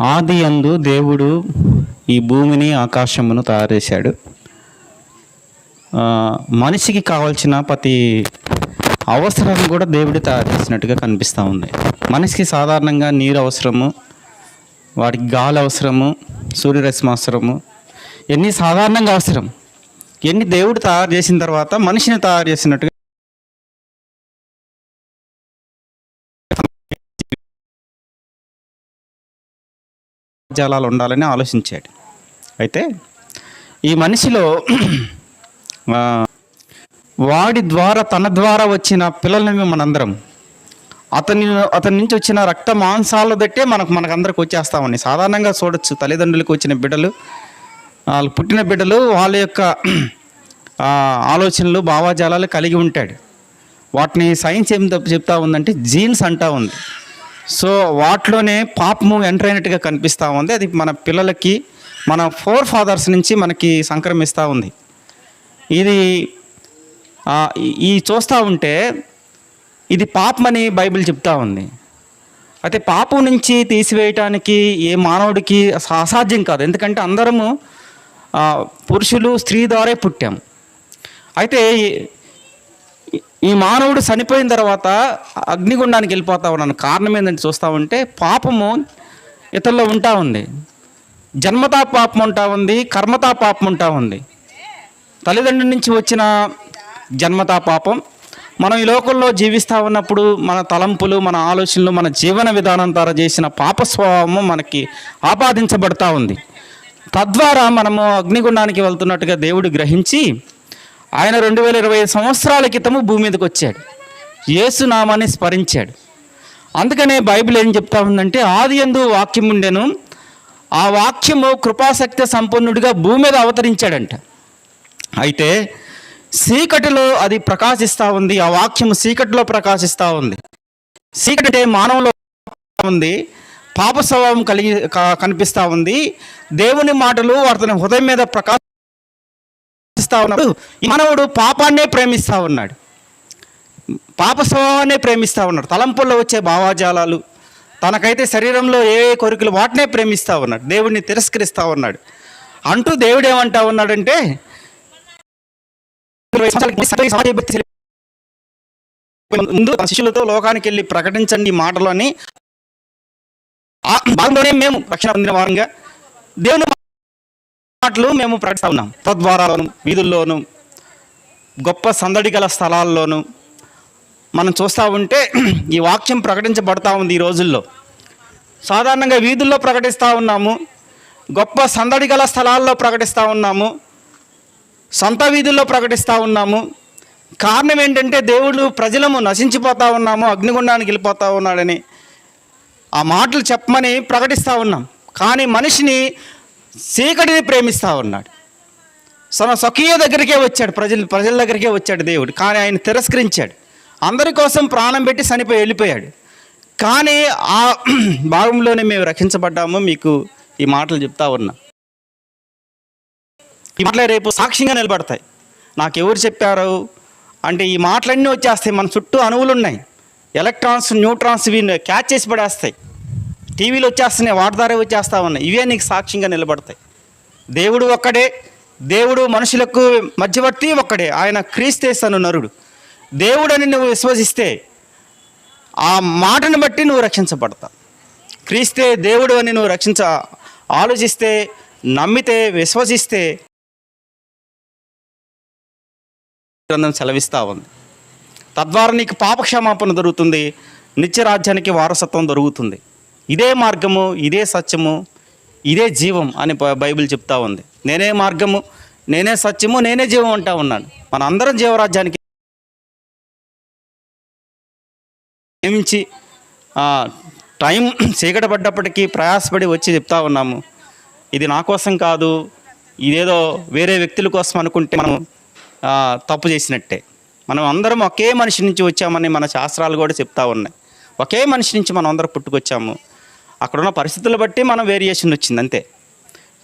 ఆది అందు దేవుడు ఈ భూమిని ఆకాశమును తయారు చేశాడు మనిషికి కావాల్సిన ప్రతి అవసరం కూడా దేవుడు తయారు చేసినట్టుగా కనిపిస్తూ ఉంది. మనిషికి సాధారణంగా నీరు అవసరము వాడికి గాలి అవసరము సూర్యరశ్మి అవసరము ఎన్ని సాధారణంగా అవసరం. ఎన్ని దేవుడు తయారు చేసిన తర్వాత మనిషిని తయారు చేసినట్టుగా జలాలు ఉండాలని ఆలోచించాడు. అయితే ఈ మనిషిలో వాడి ద్వారా తన ద్వారా వచ్చిన పిల్లలని మనందరం. అతని అతని నుంచి వచ్చిన రక్త మాంసాలు దట్టే మనకు మనకందరికి వచ్చేస్తామని సాధారణంగా చూడొచ్చు తల్లిదండ్రులకు వచ్చిన బిడ్డలు వాళ్ళు పుట్టిన బిడ్డలు వాళ్ళ యొక్క ఆలోచనలు భావాజాలాలు కలిగి ఉంటాడు. వాటిని సైన్స్ ఏం చెప్తా ఉందంటే జీన్స్ అంటా ఉంది. సో వాటిలోనే పాపము ఎంటర్ అయినట్టుగా కనిపిస్తూ ఉంది. అది మన పిల్లలకి మన ఫోర్ ఫాదర్స్ నుంచి మనకి సంక్రమిస్తూ ఉంది. ఇది ఈ- చూస్తూ ఉంటే ఇది పాపమని బైబిల్ చెప్తా ఉంది. అయితే పాపం నుంచి తీసివేయటానికి ఏ మానవుడికి అసాధ్యం కాదు. ఎందుకంటే అందరము పురుషులు స్త్రీ ద్వారే పుట్టాం అయితే ఈ- మానవుడు చనిపోయిన తర్వాత అగ్నిగుండానికి వెళ్ళిపోతా ఉన్నాను. కారణం ఏంటంటే చూస్తూ ఉంటే పాపము ఇతరులో ఉంటా ఉంది. జన్మతా పాపం ఉంటా ఉంది కర్మతా పాపం ఉంటా ఉంది. తల్లిదండ్రుల నుంచి వచ్చిన జన్మతా పాపం మనం ఈ లోకంలో జీవిస్తూ ఉన్నప్పుడు మన తలంపులు మన ఆలోచనలు మన జీవన విధానం ద్వారా చేసిన పాప స్వభావము మనకి ఆపాదించబడతా ఉంది. తద్వారా మనము అగ్నిగుండానికి వెళ్తున్నట్టుగా దేవుడు గ్రహించి ఆయన రెండు వేల ఇరవై ఐదు సంవత్సరాల క్రితము భూమి మీదకి వచ్చాడు. యేసు నామాన్ని స్మరించాడు. అందుకనే బైబిల్ ఏం చెప్తా ఉందంటే ఆది ఎందు వాక్యం ఉండెను ఆ వాక్యము కృపాశక్తి సంపన్నుడిగా భూమి మీద అవతరించాడంట. అయితే చీకటిలో అది ప్రకాశిస్తూ ఉంది ఆ వాక్యము చీకటిలో ప్రకాశిస్తూ ఉంది. చీకటి అంటే మానవులో ఉంది పాప స్వభావం కలిగి కనిపిస్తూ ఉంది. దేవుని మాటలు అతని హృదయం మీద ప్రేమిస్తూ ఉన్నాడు. మానవుడు పాపాన్నే ప్రేమిస్తూ ఉన్నాడు. పాప స్వభావాన్నే ప్రేమిస్తూ ఉన్నాడు. తలంపుల్లో వచ్చే భావాజాలాలు తనకైతే శరీరంలో ఏ ఏ కోరికలు వాటినే ప్రేమిస్తూ ఉన్నాడు. దేవుడిని తిరస్కరిస్తూ ఉన్నాడు. అంటూ దేవుడు ఏమంటా ఉన్నాడంటే ముందు శిష్యులతో లోకానికి వెళ్ళి ప్రకటించండి మాటలు అని. మేము రక్షణ పొందిన వారంగా దేవుని మాటలు మేము ప్రకటిస్తా ఉన్నాం. తద్వారాలోను వీధుల్లోను గొప్ప సందడి గల స్థలాల్లోనూ మనం చూస్తూ ఉంటే ఈ వాక్యం ప్రకటించబడతా ఉంది ఈ రోజుల్లో. సాధారణంగా వీధుల్లో ప్రకటిస్తూ ఉన్నాము గొప్ప సందడి గల స్థలాల్లో ప్రకటిస్తూ ఉన్నాము సొంత వీధుల్లో ప్రకటిస్తూ ఉన్నాము. కారణం ఏంటంటే దేవుడు ప్రజలము నశించిపోతా ఉన్నాము అగ్నిగుండానికి వెళ్ళిపోతూ ఉన్నాడని ఆ మాటలు చెప్పమని ప్రకటిస్తూ ఉన్నాం. కానీ మనిషిని చీకటిని ప్రేమిస్తూ ఉన్నాడు. తన స్వకీయ దగ్గరికే వచ్చాడు ప్రజల ప్రజల దగ్గరికే వచ్చాడు దేవుడు. కానీ ఆయన తిరస్కరించాడు. అందరి కోసం ప్రాణం పెట్టి చనిపోయి వెళ్ళిపోయాడు. కానీ ఆ భాగంలోనే మేము రక్షించబడ్డాము. మీకు ఈ మాటలు చెప్తా ఉన్నా. ఈ మాటలే రేపు సాక్ష్యంగా నిలబడతాయి. నాకు ఎవరు చెప్పారు? అంటే ఈ మాటలన్నీ వచ్చేస్తాయి. మన చుట్టూ అణువులు ఉన్నాయి. ఎలక్ట్రాన్స్ న్యూట్రాన్స్ ఇవి క్యాచ్ చేసి పడేస్తాయి. టీవీలు వచ్చేస్తున్నాయి వాటి ద్వారా వచ్చేస్తా ఉన్నాయి. ఇవే నీకు సాక్ష్యంగా నిలబడతాయి. దేవుడు ఒక్కడే దేవుడు మనుషులకు మధ్యవర్తి ఒక్కడే. ఆయన క్రీస్తేసను నరుడు. దేవుడని నువ్వు విశ్వసిస్తే ఆ మాటను బట్టి నువ్వు రక్షించబడతావు. క్రీస్తే దేవుడు అని నువ్వు రక్షించ ఆలోచిస్తే నమ్మితే విశ్వసిస్తే గ్రంథం సెలవిస్తూ ఉంది. తద్వారా నీకు పాపక్షమాపణ దొరుకుతుంది నిత్యరాజ్యానికి వారసత్వం దొరుకుతుంది. ఇదే మార్గము ఇదే సత్యము ఇదే జీవం అని బైబిల్ చెప్తా ఉంది. నేనే మార్గము నేనే సత్యము నేనే జీవం అంటా ఉన్నాను. మన అందరం జీవరాజ్యానికి ప్రేమించి టైం చీకటపడ్డప్పటికీ ప్రయాసపడి వచ్చి చెప్తా ఉన్నాము. ఇది నా కోసం కాదు ఇదేదో వేరే వ్యక్తుల కోసం అనుకుంటే మనం తప్పు చేసినట్టే. మనం అందరం ఒకే మనిషి నుంచి వచ్చామని మన శాస్త్రాలు కూడా చెప్తా ఉన్నాయి. ఒకే మనిషి నుంచి మనం అందరం పుట్టుకొచ్చాము. అక్కడున్న పరిస్థితులు బట్టి మనం వేరియేషన్ వచ్చింది అంతే.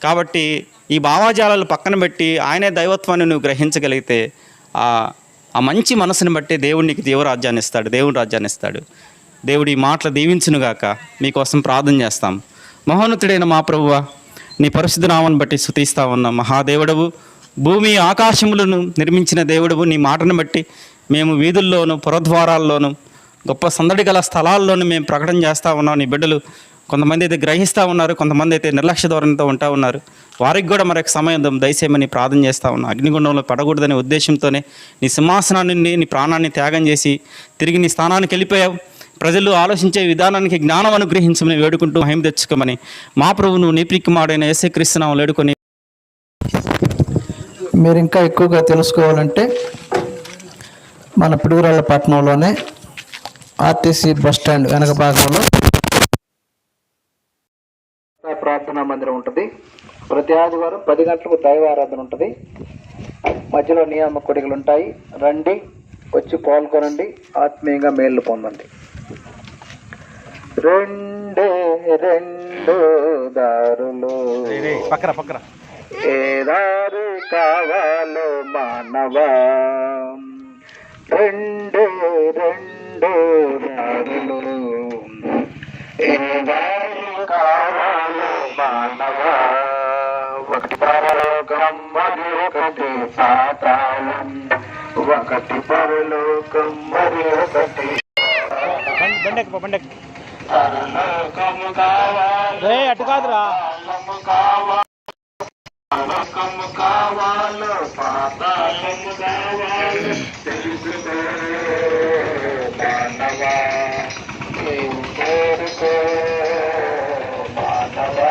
కాబట్టి ఈ భావాజాలాలు పక్కన పెట్టి ఆయనే దైవత్వాన్ని నువ్వు గ్రహించగలిగితే ఆ ఆ మంచి మనసుని బట్టి దేవుడు నీకు దేవరాజ్యాన్ని ఇస్తాడు దేవుని రాజ్యాన్ని ఇస్తాడు. దేవుడు ఈ మాటలు దీవించునుగాక మీకోసం ప్రార్థన చేస్తాం. మహోన్నతుడైన మా ప్రభువ నీ పరిశుద్ధ నామను బట్టి స్థుతిస్తా ఉన్నాం మహాదేవుడవు భూమి ఆకాశములను నిర్మించిన దేవుడవు నీ మాటను బట్టి మేము వీధుల్లోనూ పురద్వారాల్లోనూ గొప్ప సందడి గల స్థలాల్లోనూ మేము ప్రకటన చేస్తూ ఉన్నాం. నీ బిడ్డలు కొంతమంది అయితే గ్రహిస్తూ ఉన్నారు కొంతమంది అయితే నిర్లక్ష్య ధోరణితో ఉంటా ఉన్నారు. వారికి కూడా మరొక సమయం దయచేయమని ప్రార్థన చేస్తా ఉన్నా. అగ్నిగుండంలో పడకూడదనే ఉద్దేశంతోనే నీ సింహాసనాన్ని నీ ప్రాణాన్ని త్యాగం చేసి తిరిగి నీ స్థానానికి వెళ్ళిపోయావు. ప్రజలు ఆలోచించే విధానానికి జ్ఞానం అనుగ్రహించమని వేడుకుంటూ మహిమ తెచ్చుకోమని మా ప్రభువును నీ ప్రిక్కుమాడైన ఏసే వేడుకొని. మీరు ఇంకా ఎక్కువగా తెలుసుకోవాలంటే మన పిడుగురాళ్ళ పట్టణంలోనే ఆర్టీసీ బస్ స్టాండ్ వెనక భాగంలో ప్రార్థనా మందిరం ఉంటుంది. ప్రతి ఆదివారం పది గంటలకు దైవ ఆరాధన ఉంటుంది. మధ్యలో నియామ కొడికలు ఉంటాయి. రండి వచ్చి పాల్గొనండి ఆత్మీయంగా మేలు పొందండి. రెండే రెండు దారులు. పక్కన పక్కన ఏ దారి కావాలో మానవా? రెండే రెండు దారులు ఏ దారి కావాలో మానవా ఒకటి పరలోకం మరి ఒకటి సాతానం ఒకటి పరలోకం మరి ఒకటి బండెక్ బండెక్ పరలోకము కావాలి అటు కాదురా కావాలి పాతాళము కావాలి మానవా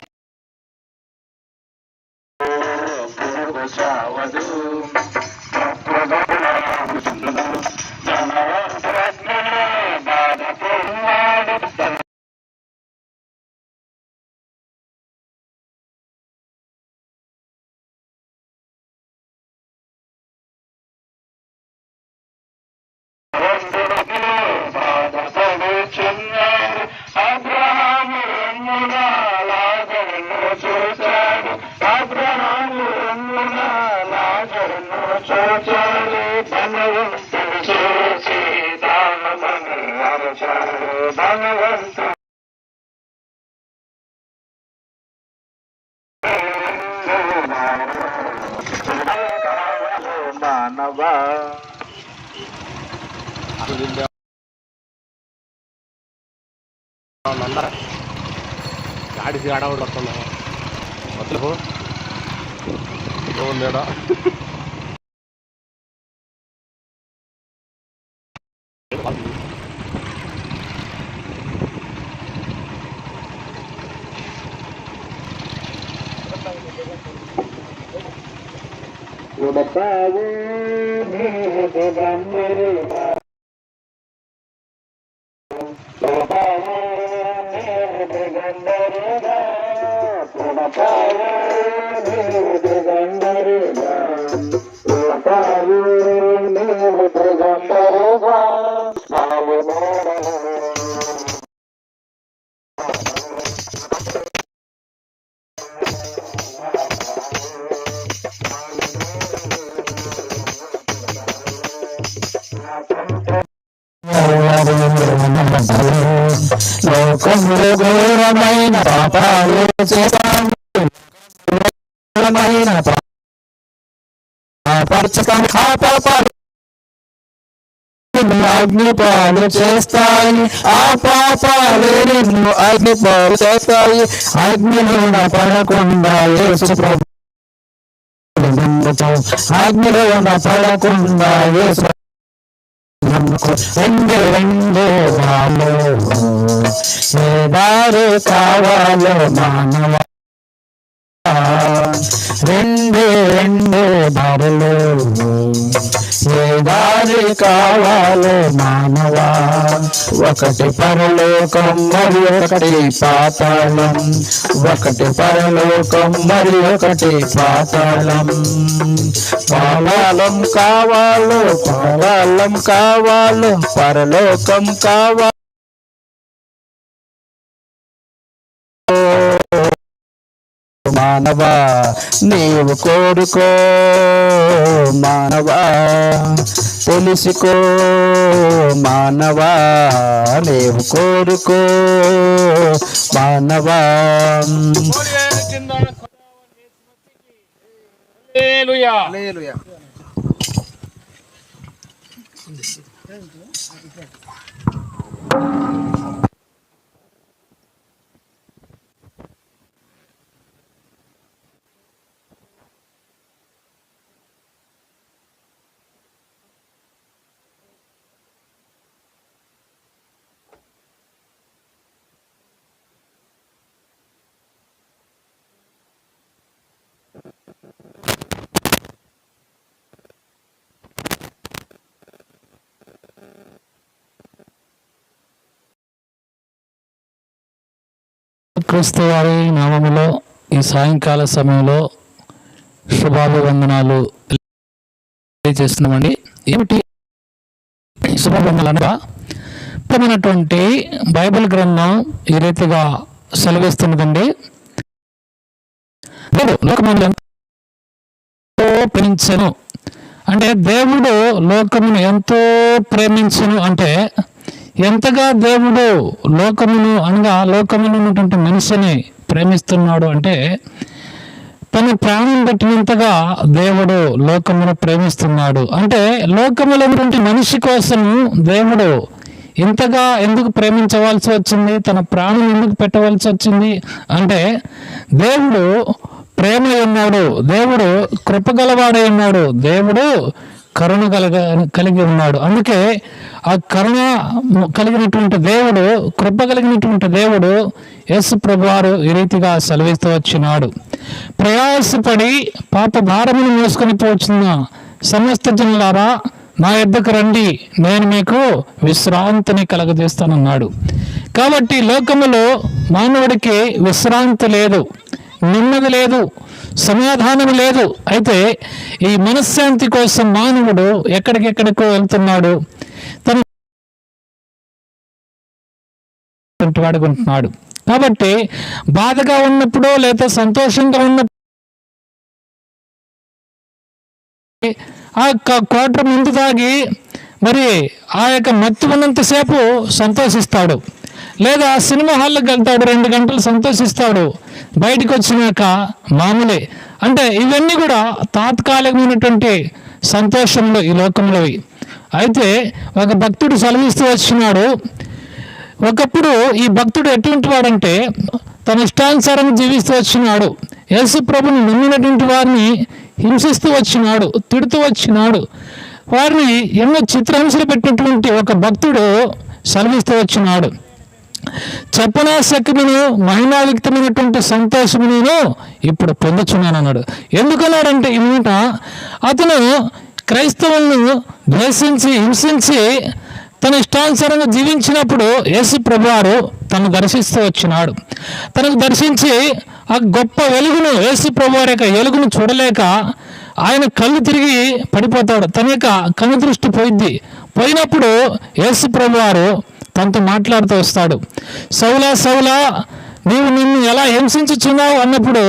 Thank you. ಗಾಡ ಹೊಡ್ಲತ್ತಲ್ಲ ಮೊದಲು ಒಂದೆಡ అగ్నిపాలు చేస్తాయి ఆ పాపాలు నిన్ను అగ్నిపాలు చేస్తాయి అగ్నిలో పడకుండా యేసు ప్రభు. అగ్నిలో పడకుండా యేసు రెండు రెండు వాళ్ళు కావాలో మానవ రెండు రెండు దారులు. ఏ దారి కావాలో మానవా. ఒకటి పరలోకం మరి ఒకటి పాతాళం. ఒకటి పరలోకం మరి ఒకటి పాతాళం. పాలాలం కావాలో పాలాలం కావాలో పరలోకం కావాలి మానవా నీవు కోరుకో మానవా తెలుసుకో మానవా నీవు కోరుకో మానవా హల్లెలూయా క్రీస్తు వారి నామములో ఈ సాయంకాల సమయంలో శుభాభివందనాలు తెలియజేస్తున్నామండి. ఏమిటి? శుభాభివందనాలు. అనగా ప్రమైనటువంటి బైబిల్ గ్రంథం ఈ రీతిగా సెలవిస్తున్నదండి. లోకమును ఎంతో ప్రేమించను. అంటే దేవుడు లోకమును ఎంతో ప్రేమించను అంటే ఎంతగా దేవుడు లోకమును అనగా లోకమును ఉన్నటువంటి మనిషిని ప్రేమిస్తున్నాడు అంటే తన ప్రాణం పెట్టినంతగా దేవుడు లోకమును ప్రేమిస్తున్నాడు. అంటే లోకములో ఉన్నటువంటి మనిషి కోసం దేవుడు ఇంతగా ఎందుకు ప్రేమించవలసి వచ్చింది? తన ప్రాణం ఎందుకు పెట్టవలసి వచ్చింది? అంటే దేవుడు ప్రేమ ఉన్నాడు దేవుడు కృపగలవాడై ఉన్నాడు. దేవుడు కరుణ కలగ కలిగి ఉన్నాడు. అందుకే ఆ కరుణ కలిగినటువంటి దేవుడు కృప కలిగినటువంటి దేవుడు యేసు ప్రభువారు ఈ రీతిగా సెలవిస్తూ వచ్చినాడు. ప్రయాసపడి పాప భారమును మోసుకొని పోచున్న సమస్త జనులారా నా యొద్దకు రండి నేను మీకు విశ్రాంతిని కలగజేస్తానన్నాడు. కాబట్టి లోకములో మానవుడికి విశ్రాంతి లేదు నెమ్మది లేదు. సమాధానం లేదు. అయితే ఈ మనశ్శాంతి కోసం మానవుడు ఎక్కడికెక్కడికో వెళ్తున్నాడు. తన వాడుకుంటున్నాడు కాబట్టి బాధగా ఉన్నప్పుడు లేదా సంతోషంగా ఉన్నప్పుడు ఆ యొక్క క్వార్టర్ ముందు తాగి మరి ఆ యొక్క మత్తు ఉన్నంతసేపు సంతోషిస్తాడు. లేదా సినిమా హాల్కి వెళ్తాడు రెండు గంటలు సంతోషిస్తాడు బయటకు వచ్చినాక మామూలే. అంటే ఇవన్నీ కూడా తాత్కాలికమైనటువంటి సంతోషంలో ఈ లోకంలోవి. అయితే ఒక భక్తుడు సెలవిస్తూ వచ్చినాడు ఒకప్పుడు ఈ భక్తుడు ఎటువంటి వాడంటే తన ఇష్టానుసారం జీవిస్తూ వచ్చినాడు. యేసు ప్రభుని నమ్మినటువంటి వారిని హింసిస్తూ వచ్చినాడు తిడుతూ వచ్చినాడు. వారిని ఎన్నో చిత్రహింసలు పెట్టినటువంటి ఒక భక్తుడు సెలవిస్తూ వచ్చినాడు. చెప్పనాశక్యమును మహిమాయుక్తమైనటువంటి సంతోషము నేను ఇప్పుడు పొందుచున్నాను అన్నాడు ఎందుకన్నాడంటే ఈ అతను క్రైస్తవులను ద్వేషించి హింసించి తన ఇష్టానుసారంగా జీవించినప్పుడు యేసు ప్రభువారు తను దర్శిస్తూ వచ్చినాడు. తనకు దర్శించి ఆ గొప్ప వెలుగును యేసు ప్రభువారి యొక్క వెలుగును చూడలేక ఆయన కళ్ళు తిరిగి పడిపోతాడు. తన యొక్క కన్ను దృష్టి పోయిద్ది. పోయినప్పుడు యేసు ప్రభువారు తనతో మాట్లాడుతూ వస్తాడు. సౌలా సౌలా నీవు నిన్ను ఎలా హింసించుచున్నావు? అన్నప్పుడు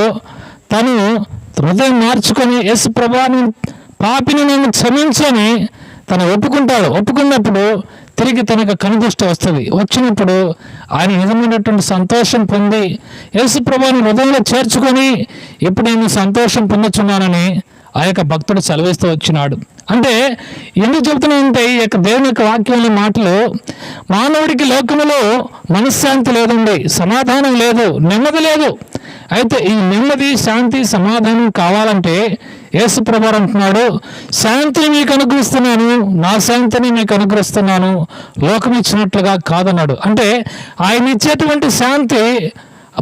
తను హృదయం మార్చుకొని ఎస్ ప్రభాని పాపిని నేను క్షమించని తను ఒప్పుకుంటాడు. ఒప్పుకున్నప్పుడు తిరిగి తనకు కనుదృష్టి వస్తుంది. వచ్చినప్పుడు ఆయన నిజమైనటువంటి సంతోషం పొంది యేసు ప్రభాని హృదయంలో చేర్చుకొని ఇప్పుడు నేను సంతోషం పొందుచున్నానని ఆ యొక్క భక్తుడు సెలవిస్తూ వచ్చినాడు. అంటే ఎందుకు చెబుతున్నాయంటే ఈ యొక్క దేవుని యొక్క వాక్యంలో మాటలు మానవుడికి లోకములో మనశ్శాంతి లేదండి సమాధానం లేదు నెమ్మది లేదు. అయితే ఈ నెమ్మది శాంతి సమాధానం కావాలంటే యేసు ప్రభావం అంటున్నాడు శాంతిని మీకు అనుగ్రహిస్తున్నాను నా శాంతిని మీకు అనుగ్రహిస్తున్నాను లోకం ఇచ్చినట్లుగా కాదన్నాడు. అంటే ఆయన ఇచ్చేటువంటి శాంతి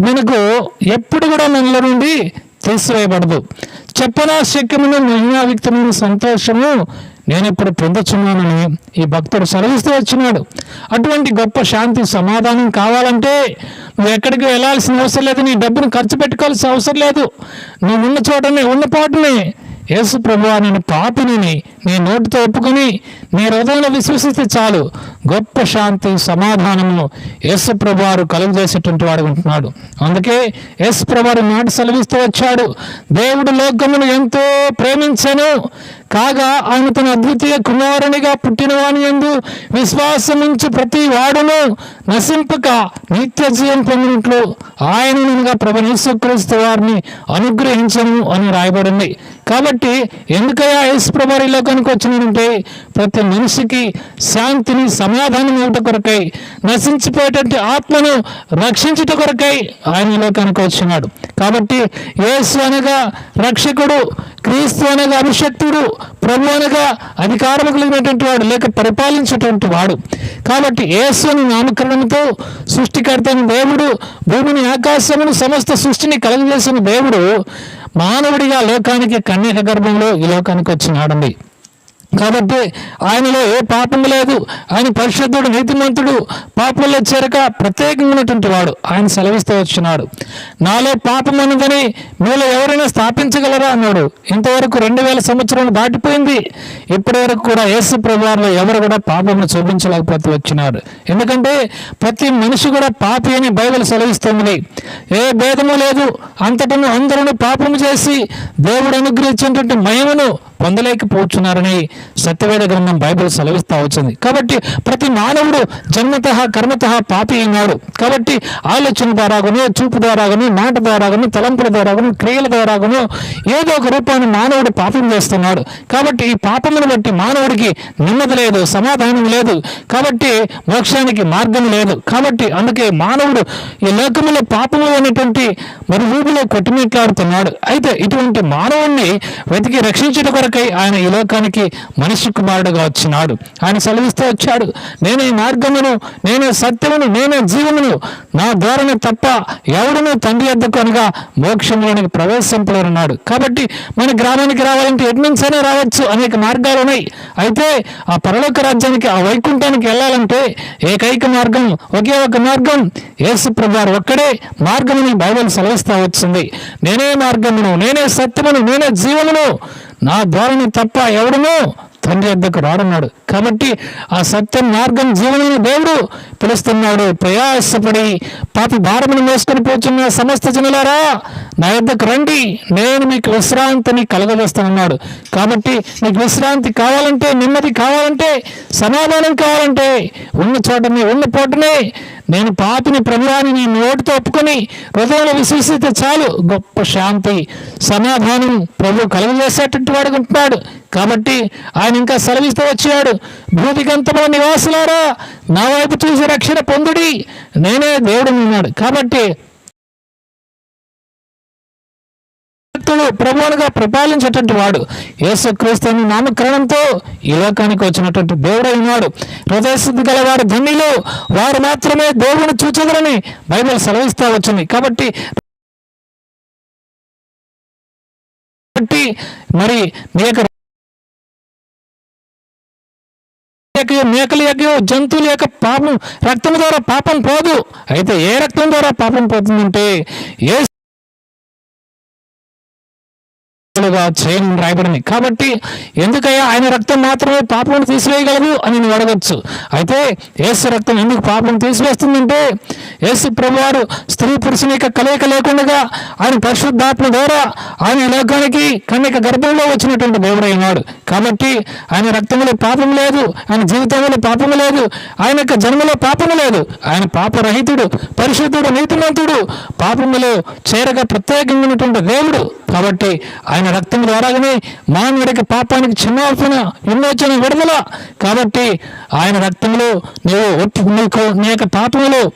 మనకు ఎప్పుడు కూడా మనలో నుండి తీసివేయబడదు. చెప్పనా శక్యమైన మహిమావిక్తమైన సంతోషము నేను ఇప్పుడు పొందుతున్నానని ఈ భక్తుడు సెలవిస్తూ వచ్చినాడు. అటువంటి గొప్ప శాంతి సమాధానం కావాలంటే నువ్వు ఎక్కడికి వెళ్ళాల్సిన అవసరం లేదు నీ డబ్బును ఖర్చు పెట్టుకోవాల్సిన అవసరం లేదు. నువ్వు ఉన్న చోటనే ఉన్న పాటనే. యేసు ప్రభు నేను పాపిని నీ నోటితో ఒప్పుకొని నీ హృదయంలో విశ్వసిస్తే చాలు. గొప్ప శాంతి సమాధానము యేసు ప్రభువారు కలుగజేసేటువంటి వాడు ఉంటున్నాడు. అందుకే యేసు ప్రభువారు మాట సెలవిస్తూ వచ్చాడు. దేవుడు లోకమును ఎంతో ప్రేమించను. కాగా ఆయన తన అద్వితీయ కుమారునిగా పుట్టినవాని ఎందు విశ్వాసముంచి ప్రతి వాడును నశింపక నిత్య జీవం పొందినట్లు ఆయనగా ప్రభనేశ్వక్రీస్తు వారిని అనుగ్రహించను అని రాయబడింది. కాబట్టి ఎందుకయ్యా యేసు ప్రభు ఈ లోకానికి ప్రతి మనిషికి శాంతిని సమాధానం ఇవ్వట కొరకై నశించిపోయేటువంటి ఆత్మను రక్షించుట కొరకై ఆయన ఈ లోకానికి వచ్చినాడు. కాబట్టి యేసు అనగా రక్షకుడు క్రీస్తు అనగా అభిషక్తుడు ప్రభు అనగా అధికారము కలిగినటువంటి వాడు లేక పరిపాలించేటువంటి వాడు. కాబట్టి యేసుని నామకరణంతో సృష్టికర్తని దేవుడు భూమిని ఆకాశమును సమస్త సృష్టిని కలగజేసిన దేవుడు మానవుడిగా లోకానికి కన్యక గర్భంలో ఈ లోకానికి వచ్చినాడండి. కాబట్టి ఆయనలో ఏ పాపం లేదు. ఆయన పరిశుద్ధుడు నీతిమంతుడు పాపంలో చేరక ప్రత్యేకమైనటువంటి వాడు. ఆయన సెలవిస్తూ వచ్చినాడు. నాలో పాపం ఉన్నదని మీలో ఎవరైనా స్థాపించగలరా అన్నాడు. ఇంతవరకు రెండు వేల సంవత్సరాలు దాటిపోయింది. ఇప్పటి వరకు కూడా యేసు ప్రభువారిలో ఎవరు కూడా పాపమును చూపించలేకపోతే వచ్చినారు. ఎందుకంటే ప్రతి మనిషి కూడా పాపి అని బైబిల్ సెలవిస్తుంది. ఏ భేదము లేదు. అంతటను అందరూ పాపము చేసి దేవుడు అనుగ్రహించినటువంటి మహిమను పొందలేకపోతున్నారని సత్యవేద గ్రంథం బైబిల్ సెలవిస్తూ వచ్చింది. కాబట్టి ప్రతి మానవుడు జన్మత కర్మత పాపి అయినాడు. కాబట్టి ఆలోచన ద్వారాగానో చూపు ద్వారాగానో మాట ద్వారాగానో తలంపుల ద్వారాగానో క్రియల ద్వారాగానో ఏదో ఒక రూపాన్ని మానవుడు పాపం చేస్తున్నాడు. కాబట్టి ఈ పాపమును బట్టి మానవుడికి నెమ్మది లేదు సమాధానం లేదు. కాబట్టి మోక్షానికి మార్గం లేదు. కాబట్టి అందుకే మానవుడు ఈ లోకములో పాపము అనేటువంటి మరి భూమిలో కొట్టుమిట్లాడుతున్నాడు. అయితే ఇటువంటి మానవుణ్ణి వెతికి రక్షించడం కొరకై ఆయన ఈ లోకానికి మనిషి కుమారుడుగా వచ్చినాడు. ఆయన సెలవిస్తే వచ్చాడు. నేనే మార్గమును నేనే సత్యమును నేనే జీవమును. నా ద్వారానే తప్ప ఎవడునూ తండ్రి వద్దకు అనగా మోక్షంలోనికి ప్రవేశింపలేరన్నాడు కాబట్టి మన గ్రామానికి రావాలంటే ఎటు రావచ్చు. అనేక మార్గాలు ఉన్నాయి. అయితే ఆ పరలోక రాజ్యానికి ఆ వైకుంఠానికి వెళ్ళాలంటే ఏకైక మార్గం ఒకే ఒక మార్గం యేసు ఒక్కడే మార్గముని బైబిల్ సెలవిస్తా వచ్చింది. నేనే మార్గమును నేనే సత్యమును నేనే జీవమును. నా ద్వారాని తప్ప ఎవడునూ తండ్రి వద్దకు రానున్నాడు కాబట్టి ఆ సత్యం మార్గం జీవనమైన దేవుడు పిలుస్తున్నాడు. ప్రయాసపడి పాపి భారమును మోసుకొని పోతున్న సమస్త జనులారా నా యొద్దకు రండి. నేను మీకు విశ్రాంతిని కలగజేస్తానన్నాడు. కాబట్టి మీకు విశ్రాంతి కావాలంటే నెమ్మది కావాలంటే సమాధానం కావాలంటే ఉన్న చోటనే ఉన్న పోటనే నేను పాపిని ప్రభువాని నీ నోటితో ఒప్పుకొని హృదయంలో విశ్వసిస్తే చాలు. గొప్ప శాంతి సమాధానం ప్రభు కలుగజేసేటట్టు వాడుకుంటున్నాడు. కాబట్టి ఆయన ఇంకా సెలవిస్తూ వచ్చాడు. భూమికంతమైన నివాసులారా నా వైపు చూసి రక్షణ పొందుడి. నేనే దేవుడు ఉన్నాడు కాబట్టి భక్తుడు ప్రభువులుగా ప్రపాలించేటువంటి వాడు. యేసుక్రీస్తుని నామకరణంతో ఈ లోకానికి వచ్చినటువంటి దేవుడై ఉన్నాడు. హృదయశుద్ధి గల గలవారు ధన్యులు. వారు మాత్రమే దేవుని చూచదరని బైబిల్ సెలవిస్తూ వచ్చింది. కాబట్టి మరి మీ యొక్క మేకల యొక్క జంతువుల యొక్క పాపం రక్తం ద్వారా పాపం పోదు. అయితే ఏ రక్తం ద్వారా పాపం పోతుందంటే ఏ చేయడం చేయని రాయబడింది. కాబట్టి ఎందుకయ్యా ఆయన రక్తం మాత్రమే పాపలను తీసివేయగలదు అని నువ్వు అడగచ్చు. అయితే ఏసు రక్తం ఎందుకు పాపం తీసివేస్తుందంటే ఏసు ప్రభువారు స్త్రీ పురుషుని యొక్క కలయిక లేకుండా ఆయన పరిశుద్ధాత్మ ద్వారా ఆయన లోకానికి కన్యక గర్భంలో వచ్చినటువంటి దేవుడైనాడు కాబట్టి ఆయన రక్తంలో పాపం లేదు ఆయన జీవితంలో పాపం లేదు ఆయన యొక్క జన్మలో పాపము లేదు. ఆయన పాపరహితుడు పరిశుద్ధుడు నీతిమంతుడు పాపములో చేరగా ప్రత్యేకంగా ఉన్నటువంటి దేవుడు. కాబట్టి ఆయన రక్తం ద్వారానే మానవుడికి పాపానికి క్షమాపణ విమోచన విడుదల. కాబట్టి ఆయన రక్తంలో నీవు ఒప్పు నీకు నీ యొక్క పాపములు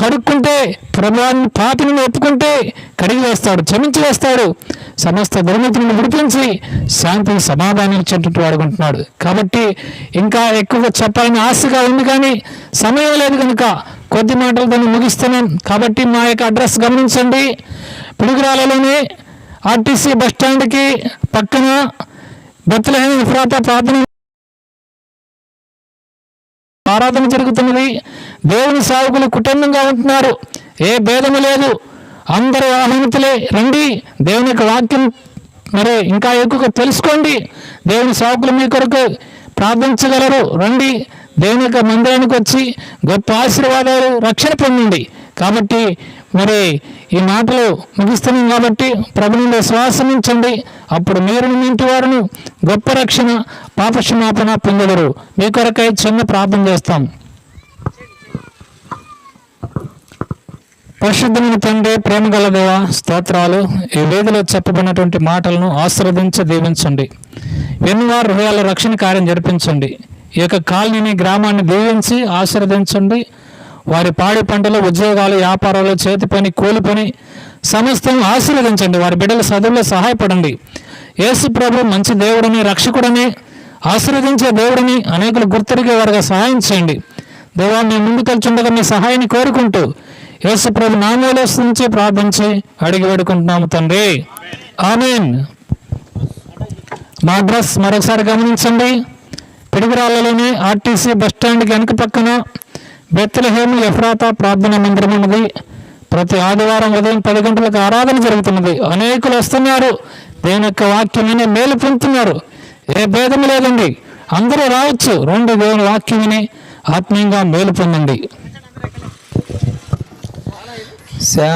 కడుక్కుంటే ప్రభువాన్ని పాపిని ఒప్పుకుంటే కడిగి వేస్తాడు క్షమించి వేస్తాడు. సమస్త దుర్మతులను విడిపించి శాంతి సమాధానం ఇచ్చేటట్టు వాడుకుంటున్నాడు. కాబట్టి ఇంకా ఎక్కువ చెప్పాలని ఆశగా ఉంది కానీ సమయం లేదు కనుక కొద్ది మాటలతో ముగిస్తున్నాం. కాబట్టి మా యొక్క అడ్రస్ గమనించండి. పిడుగురాలలోనే ఆర్టీసీ బస్ స్టాండ్కి పక్కన బెత్తలహేమ ఇఫ్రాతా ప్రార్థన ఆరాధన జరుగుతున్నది. దేవుని సేవకులు కుటుంబంగా ఉంటున్నారు. ఏ భేదము లేదు. అందరూ ఆహ్వానితులే. రండి. దేవుని యొక్క వాక్యం మరి ఇంకా ఎక్కువ తెలుసుకోండి. దేవుని సాకులు మీ కొరకు ప్రార్థించగలరు. రండి. దేవుని యొక్క మందిరానికి వచ్చి గొప్ప ఆశీర్వాదాలు రక్షణ పొందండి. కాబట్టి మరి ఈ మాటలు ముగిస్తున్నాం కాబట్టి ప్రభు శ్వాసమించండి. అప్పుడు మీరు ఇంటి వారిని గొప్ప రక్షణ పాపక్షమాపణ పొందగరు మీ కొరకై చిన్న ప్రార్థన చేస్తాం. పరిశుద్ధమైన తండ్రి ప్రేమ గల దేవ స్తోత్రాలు. ఈ వేదిలో చెప్పబడినటువంటి మాటలను ఆశీర్వదించి దీవించండి. విన్నవారి హృదయాల రక్షణ కార్యం జరిపించండి. ఈ యొక్క కాలనీని గ్రామాన్ని దీవించి ఆశీర్వదించండి. వారి పాడి పంటలు ఉద్యోగాలు వ్యాపారాలు చేతి పని కూలి పని సమస్తం ఆశీర్వదించండి. వారి బిడ్డల చదువులో సహాయపడండి. యేసు ప్రభు మంచి దేవుడని రక్షకుడని ఆశీర్వదించే దేవుడిని అనేకులు గుర్తెరిగే వారిగా సహాయం చేయండి. దేవా మేము ముందుకెళ్తుండగా మీ సహాయాన్ని కోరుకుంటూ యేసు ప్రభు నామూలో నుంచి ప్రార్థించి అడిగి వేడుకుంటున్నాము తండ్రి. ఆమెన్. మా అడ్రస్ మరొకసారి గమనించండి. పిడుగురాళ్ళలోని ఆర్టీసీ బస్ స్టాండ్కి వెనక పక్కన బెత్తలహేము ఎఫ్రాతా ప్రార్థన మందిరం ఉన్నది. ప్రతి ఆదివారం ఉదయం పది గంటలకు ఆరాధన జరుగుతున్నది. అనేకులు వస్తున్నారు. దేవుని యొక్క వాక్యమని మేలు పొందుతున్నారు. ఏ భేదం లేదండి. అందరూ రావచ్చు. రెండు దేవుని వాక్యమని ఆత్మీయంగా మేలు పొందండి. శా